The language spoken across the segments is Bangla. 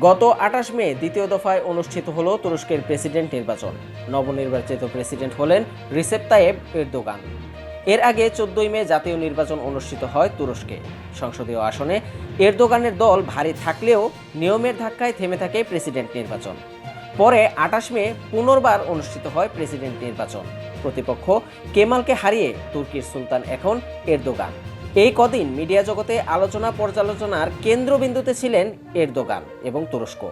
গত আঠাশ মে দ্বিতীয় দফায় অনুষ্ঠিত হল তুরস্কের প্রেসিডেন্ট নির্বাচন। নবনির্বাচিত প্রেসিডেন্ট হলেন রিসেপ তায়েব এরদোগান। এর আগে চোদ্দই মে জাতীয় নির্বাচন অনুষ্ঠিত হয় তুরস্কে। সংসদীয় আসনে এরদোগানের দল ভারী থাকলেও নিয়মের ধাক্কায় থেমে থাকে প্রেসিডেন্ট নির্বাচন। পরে আঠাশ মে পুনর্বার অনুষ্ঠিত হয় প্রেসিডেন্ট নির্বাচন। প্রতিপক্ষ কেমালকে হারিয়ে তুর্কির সুলতান এখন এরদোগান। এই কদিন মিডিয়া জগতে আলোচনা পর্যালোচনার কেন্দ্রবিন্দুতে ছিলেন এরদোগান এবং তুরস্ক।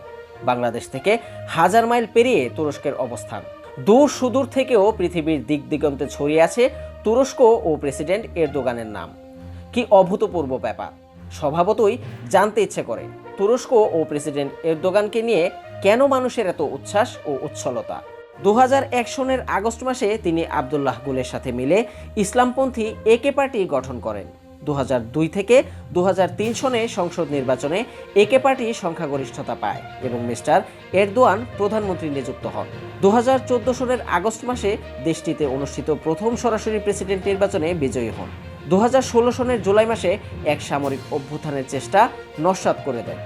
বাংলাদেশ থেকে হাজার মাইল পেরিয়ে তুরস্কের অবস্থান। দূর সুদূর থেকেও পৃথিবীর দিক দিগন্তে ছড়িয়ে আছে তুরস্ক ও প্রেসিডেন্ট এরদোগানের নাম। কি অভূতপূর্ব ব্যাপার! স্বভাবতই জানতে ইচ্ছে করে তুরস্ক ও প্রেসিডেন্ট এরদোগানকে নিয়ে কেন মানুষের এত উচ্ছ্বাস ও উচ্ছলতা? দু সনের আগস্ট মাসে তিনি আবদুল্লাহ গুলের সাথে মিলে ইসলামপন্থী একে পার্টি গঠন করেন। দু হাজার দুই থেকে দু হাজার তিন সনে সংসদ নির্বাচনে একে পার্টি সংখ্যাগরিষ্ঠতা পায় এবং মিস্টার এরদোয়ান প্রধানমন্ত্রী নিযুক্ত হন। দু হাজার চোদ্দ সনের আগস্ট মাসে দেশটিতে অনুষ্ঠিত প্রথম সরাসরি প্রেসিডেন্ট নির্বাচনে বিজয়ী হন। দু হাজার ষোলো সনের জুলাই মাসে এক সামরিক অভ্যুত্থানের চেষ্টা নস্বাত করে দেন।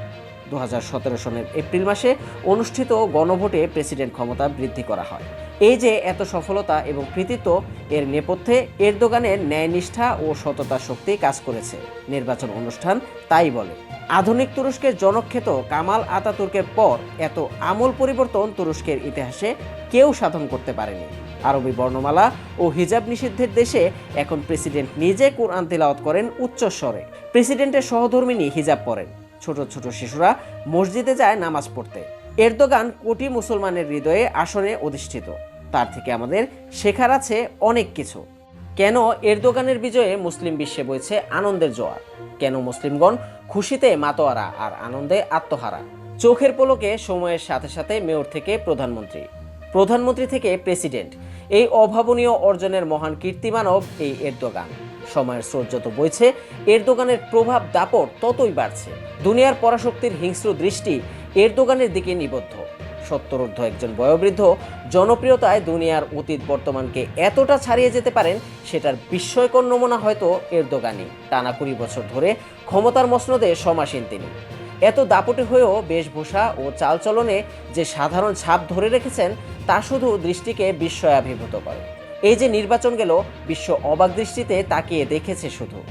দু হাজার সতেরো সনের এপ্রিল মাসে অনুষ্ঠিত গণভোটে প্রেসিডেন্ট ক্ষমতা বৃদ্ধি করা হয়। এই যে এত সফলতা এবং কৃতিত্ব, এর নেপথ্যে এরদোগানের ন্যায়নিষ্ঠা ও সততা শক্তি কাজ করেছে। নির্বাচন অনুষ্ঠান তাই বলে। আধুনিক তুরস্কের জনক্ষেত কামাল আতাতুর্কের পর এত আমূল পরিবর্তন তুরস্কের ইতিহাসে কেউ সাধন করতে পারেনি। আরবি বর্ণমালা ও হিজাব নিষিদ্ধের দেশে এখন প্রেসিডেন্ট নিজে কোরআন তেলাওয়াত করেন উচ্চস্বরে প্রেসিডেন্টের সহধর্মিনী হিজাব পরেন। ছোট ছোট শিশুরা মসজিদে যায় নামাজ পড়তে। এরদোগান কোটি মুসলমানের হৃদয়ে আসনে অধিষ্ঠিত। তার থেকে আমাদের শেখার আছে অনেক কিছু। কেন এরদোগানের বিজয়ে মুসলিম বিশ্বে বইছে আনন্দের জোয়ার? কেন মুসলিমগণ খুশিতে মাতোয়ারা আর আনন্দে আত্মহারা? চোখের পলকে সময়ের সাথে সাথে মেয়র থেকে প্রধানমন্ত্রী। প্রধানমন্ত্রী থেকে প্রেসিডেন্ট। এই অভাবনীয় অর্জনের মহান কীর্তিমানব এই এরদোগান। সময়ের স্রোত যত বইছে, এরদোগানের প্রভাব দাপট ততই বাড়ছে। দুনিয়ার পরাশক্তির হিংস্র দৃষ্টি এরদোগানের দিকে নিবদ্ধ। সত্তরোর্ধ একজন বয়োবৃদ্ধ জনপ্রিয়তায় দুনিয়ার অতীত বর্তমানকে এতটা ছাড়িয়ে যেতে পারেন, সেটার বিস্ময়কর নমুনা হয়তো এরদোগানই। টানা কুড়ি বছর ধরে ক্ষমতার মসনদে সমাসীন তিনি। এত দাপটে হয়েও বেশভূষা ও চালচলনে যে সাধারণ ছাপ ধরে রেখেছেন, তা শুধু দৃষ্টিকে বিস্ময়াভিভূত করে। এই যে নির্বাচন গেল, বিশ্ব অবাক দৃষ্টিতে তাকিয়ে দেখেছে শুধু।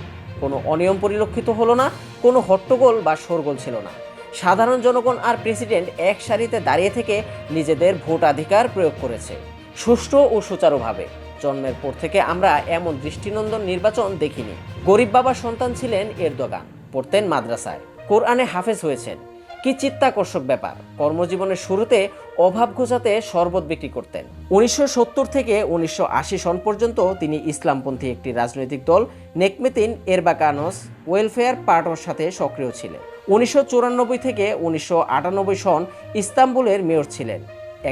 কোনো অনিয়ম পরিলক্ষিত হলো না, কোনো হট্টগোল বা শোরগোল ছিল না। সাধারণ জনগণ আর প্রেসিডেন্ট এক সারিতে দাঁড়িয়ে থেকে নিজেদের ভোটাধিকার প্রয়োগ করেছে। সুষ্ঠু ও সুচারুভাবে। জন্মের পর থেকে আমরা এমন দৃষ্টিনন্দন নির্বাচন দেখিনি। গরিব বাবার সন্তান ছিলেন এরদোগান, পড়তেন মাদ্রাসায়। কোরআনে হাফেজ হয়েছেন। কি চিত্তাকর্ষক ব্যাপার? কর্মজীবনের শুরুতে অভাব ঘোচাতে শরবত বিক্রি করতেন। উনিশশো সত্তর থেকে উনিশশো সন পর্যন্ত তিনি ইসলামপন্থী একটি রাজনৈতিক দল, নেকমেতিন এরবাকানস ওয়েলফেয়ার পার্টির সাথে সক্রিয় ছিলেন। উনিশশো চুরানব্বই থেকে উনিশশো আটানব্বই সন ইস্তাম্বুলের মেয়র ছিলেন।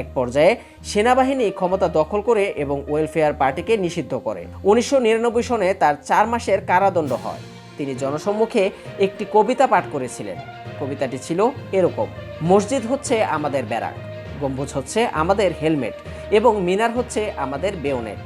এক পর্যায়ে সেনাবাহিনী ক্ষমতা দখল করে এবং ওয়েলফেয়ার পার্টিকে নিষিদ্ধ করে। উনিশশো নিরানব্বই সনে তার চার মাসের কারাদণ্ড হয়। তিনি জনসম্মুখে একটি কবিতা পাঠ করেছিলেন। কবিতাটি ছিল এরকম, মসজিদ হচ্ছে আমাদের ব্যারাক, গম্বুজ হচ্ছে আমাদের হেলমেট এবং মিনার হচ্ছে আমাদের বেওনেট।